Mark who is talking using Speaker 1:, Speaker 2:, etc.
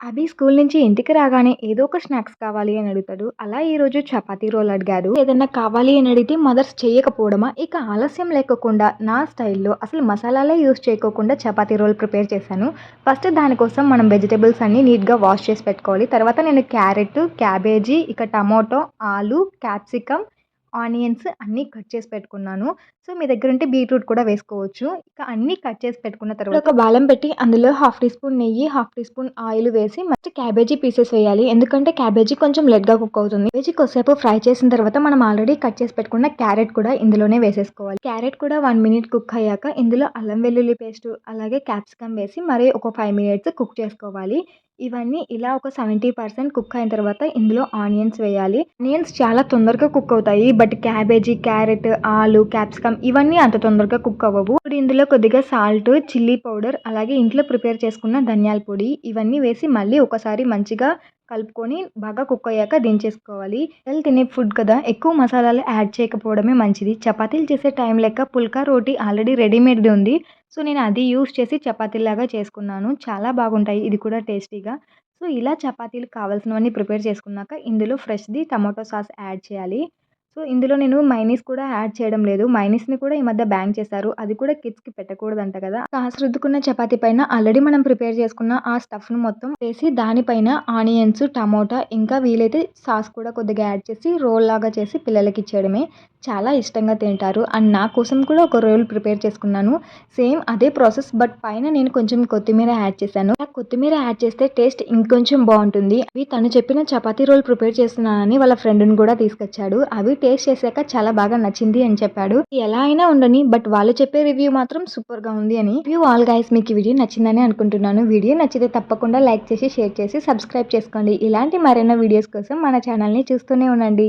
Speaker 1: అభి school నుంచి ఇంటికి రాగానే ఏదో ఒక స్నాక్స్ కావాలి అని అడుగుతాడు. అలా ఈరోజు చపాతీ రోల్ అడిగాడు. ఏదన్నా కావాలి అని అడిగితే మదర్స్ చేయకపోవడమా? ఇక ఆలస్యం లేకోకుండా నా స్టైల్లో అసలు మసాలాలే యూస్ చేయకోకుండా చపాతీ రోల్ ప్రిపేర్ చేశాను. ఫస్ట్ దానికోసం మనం వెజిటేబుల్స్ అన్ని నీట్గా వాష్ చేసి పెట్టుకోవాలి. తర్వాత నేను క్యారెట్ క్యాబేజీ ఇక టమాటో ఆలు క్యాప్సికమ్ ఆనియన్స్ అన్నీ కట్ చేసి పెట్టుకున్నాను. సో మీ దగ్గర ఉంటే బీట్రూట్ కూడా వేసుకోవచ్చు. ఇక అన్నీ కట్ చేసి పెట్టుకున్న తర్వాత ఒక బాలం పెట్టి అందులో హాఫ్ టీ స్పూన్ నెయ్యి హాఫ్ టీ స్పూన్ ఆయిల్ వేసి ఫస్ట్ క్యాబేజీ పీసెస్ వేయాలి. ఎందుకంటే క్యాబేజీ కొంచెం లెట్గా కుక్ అవుతుంది. క్యాబేజీ కొద్దిసేపు ఫ్రై చేసిన తర్వాత మనం ఆల్రెడీ కట్ చేసి పెట్టుకున్న క్యారెట్ కూడా ఇందులోనే వేసేసుకోవాలి. క్యారెట్ కూడా వన్ మినిట్ కుక్ అయ్యాక ఇందులో అల్లం వెల్లుల్లి పేస్ట్ అలాగే క్యాప్సికమ్ వేసి మరి ఒక ఫైవ్ మినిట్స్ కుక్ చేసుకోవాలి. ఇవన్నీ ఇలా ఒక సెవెంటీ పర్సెంట్ కుక్ అయిన తర్వాత ఇందులో ఆనియన్స్ వేయాలి. ఆనియన్స్ చాలా తొందరగా కుక్ అవుతాయి. బట్ క్యాబేజీ క్యారెట్ ఆలు క్యాప్సికమ్ ఇవన్నీ అంత తొందరగా కుక్ అవ్వవు. ఇప్పుడు ఇందులో కొద్దిగా సాల్ట్ చిల్లీ పౌడర్ అలాగే ఇంట్లో ప్రిపేర్ చేసుకున్న ధనియాల పొడి ఇవన్నీ వేసి మళ్ళీ ఒకసారి మంచిగా కలుపుకొని బాగా కుక్ అయ్యాక దించేసుకోవాలి. పిల్లలు తినే ఫుడ్ కదా ఎక్కువ మసాలాలు యాడ్ చేయకపోవడమే మంచిది. చపాతీలు చేసే టైం లెక్క పుల్కా రోటీ ఆల్రెడీ రెడీమేడ్ ఉంది. సో నేను అది యూస్ చేసి చపాతీలాగా చేసుకున్నాను. చాలా బాగుంటాయి. ఇది కూడా టేస్టీగా. సో ఇలా చపాతీలు కావాల్సినవన్నీ ప్రిపేర్ చేసుకున్నాక ఇందులో ఫ్రెష్ది టమాటో సాస్ యాడ్ చేయాలి. సో ఇందులో నేను మైనీస్ కూడా యాడ్ చేయడం లేదు. మైనీస్ని కూడా ఈ మధ్య బ్యాన్ చేశారు. అది కూడా కిడ్స్కి పెట్టకూడదంట కదా. సాస్ రుద్దుకున్న చపాతి పైన ఆల్రెడీ మనం ప్రిపేర్ చేసుకున్న ఆ స్టఫ్ను మొత్తం వేసి దానిపైన ఆనియన్స్ టమోటా ఇంకా వీలైతే సాస్ కూడా కొద్దిగా యాడ్ చేసి రోల్ లాగా చేసి పిల్లలకి ఇచ్చేయడమే. చాలా ఇష్టంగా తింటారు. అండ్ నా కోసం కూడా ఒక రోల్ ప్రిపేర్ చేసుకున్నాను. సేమ్ అదే ప్రాసెస్ బట్ పైన నేను కొంచెం కొత్తిమీర యాడ్ చేశాను. ఆ కొత్తిమీర యాడ్ చేస్తే టేస్ట్ ఇంకొంచెం బాగుంటుంది. అవి తను చెప్పిన చపాతీ రోల్ ప్రిపేర్ చేస్తున్నానని వాళ్ళ ఫ్రెండ్ని కూడా తీసుకొచ్చాడు. అవి టేస్ట్ చేశాక చాలా బాగా నచ్చింది అని చెప్పాడు. ఎలా అయినా ఉండని బట్ వాళ్ళు చెప్పే రివ్యూ మాత్రం సూపర్గా ఉంది అని. రివ్యూ ఆల్ గైస్ మీకు వీడియో నచ్చిందని అనుకుంటున్నాను. వీడియో నచ్చితే తప్పకుండా లైక్ చేసి షేర్ చేసి సబ్స్క్రైబ్ చేసుకోండి. ఇలాంటి మరెన్నో వీడియోస్ కోసం మన ఛానల్ని చూస్తూనే ఉండండి.